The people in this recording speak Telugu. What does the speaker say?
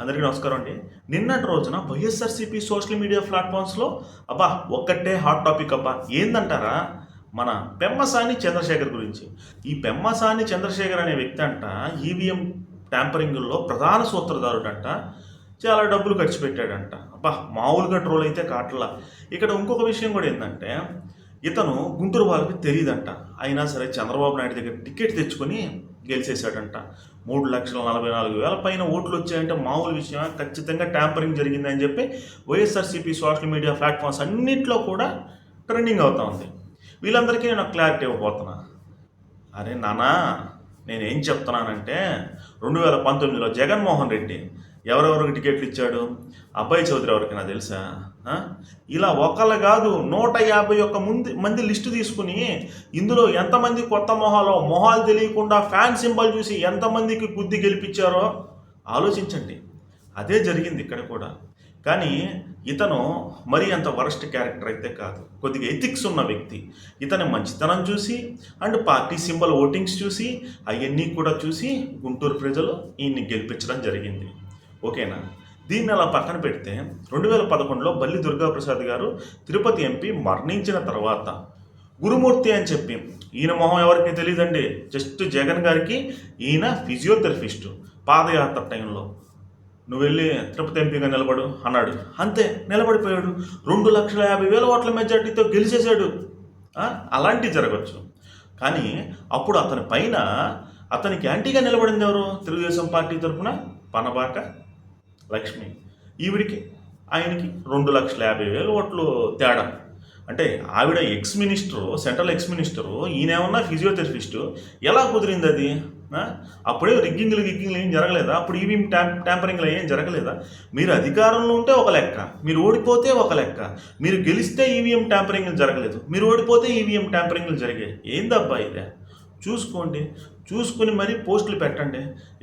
అందరికీ నమస్కారం అండి. నిన్నటి రోజున వైఎస్ఆర్సీపీ సోషల్ మీడియా ప్లాట్ఫామ్స్లో అబ్బా ఒక్కటే హాట్ టాపిక్ అబ్బా ఏందంటారా? మన పెమ్మసాని చంద్రశేఖర్ గురించి. ఈ పెమ్మసాని చంద్రశేఖర్ అనే వ్యక్తి అంట ఈవీఎం ట్యాంపరింగ్లో ప్రధాన సూత్రధారుడంట చాలా డబ్బులు ఖర్చు పెట్టాడంట. అబ్బా మామూలుగా ట్రోల్ అయితే కాట్లా. ఇక్కడ ఇంకొక విషయం కూడా ఏంటంటే ఇతను గుంటూరు వాళ్ళకి తెలియదంట. అయినా సరే చంద్రబాబు నాయుడు దగ్గర టికెట్ తెచ్చుకొని గెలిచేశాడంట. మూడు లక్షల నలభై నాలుగు వేల పైన ఓట్లు వచ్చాయంటే మామూలు విషయం ఖచ్చితంగా ట్యాంపరింగ్ జరిగిందని చెప్పి వైఎస్ఆర్సీపీ సోషల్ మీడియా ప్లాట్ఫామ్స్ అన్నింటిలో కూడా ట్రెండింగ్ అవుతా ఉంది. వీళ్ళందరికీ నేను క్లారిటీ ఇవ్వబోతున్నా. అరే నానా నేను ఏం చెప్తున్నానంటే రెండు వేల పంతొమ్మిదిలో జగన్మోహన్ రెడ్డి ఎవరెవరికి టికెట్లు ఇచ్చాడు? అబ్బాయి చౌదరి ఎవరికి నా తెలుసా? ఇలా ఒకళ్ళు కాదు నూట యాభై ఒక్క ముందు మంది లిస్టు తీసుకుని ఇందులో ఎంతమంది కొత్త మొహాలో మొహాలు తెలియకుండా ఫ్యాన్ సింబల్ చూసి ఎంతమందికి బుద్ధి గెలిపించారో ఆలోచించండి. అదే జరిగింది ఇక్కడ కూడా. కానీ ఇతను మరి అంత వరస్ట్ క్యారెక్టర్ అయితే కాదు. కొద్దిగా ఎథిక్స్ ఉన్న వ్యక్తి. ఇతని మంచితనం చూసి అండ్ పార్టీ సింబల్ ఓటింగ్స్ చూసి అవన్నీ కూడా చూసి గుంటూరు ప్రజలు ఈయన్ని గెలిపించడం జరిగింది. ఓకేనా? దీన్ని అలా పక్కన పెడితే రెండు వేల పదకొండులో బల్లి దుర్గాప్రసాద్ గారు తిరుపతి ఎంపీ మరణించిన తర్వాత గురుమూర్తి అని చెప్పి ఈయన మొహం ఎవరికి తెలియదండి జస్ట్ జగన్ గారికి ఈయన ఫిజియోథెరపిస్ట్ పాదయాత్ర టైంలో. నువ్వు వెళ్ళి తిరుపతి ఎంపీగా నిలబడు అన్నాడు. అంతే నిలబడిపోయాడు. రెండు లక్షల యాభై వేల ఓట్ల మెజార్టీతో గెలిచేశాడు. అలాంటివి జరగచ్చు. కానీ అప్పుడు అతని పైన అతనికి యాంటీగా నిలబడింది ఎవరు? తెలుగుదేశం పార్టీ తరఫున పనబాక లక్ష్మి. ఈవిడికి ఆయనకి రెండు లక్షల యాభై వేలు ఓట్లు తేడా. అంటే ఆవిడ ex minister central ex minister ఈయనేమన్నా physiotherapist ఎలా కుదిరింది అది అప్పుడే రిగ్గింగ్లు గిగ్గింగ్లు ఏం జరగలేదా? అప్పుడు ఈవీఎం ట్యాం ట్యాంపరింగ్లు ఏం జరగలేదా? మీరు అధికారంలో ఉంటే ఒక లెక్క. మీరు ఓడిపోతే ఒక లెక్క. మీరు గెలిస్తే ఈవీఎం ట్యాంపరింగ్లు జరగలేదు. మీరు ఓడిపోతే ఈవీఎం ట్యాంపరింగ్లు జరిగాయి. ఏందబ్బా ఇదే? చూసుకోండి. చూసుకుని మరీ పోస్టులు పెట్టండి.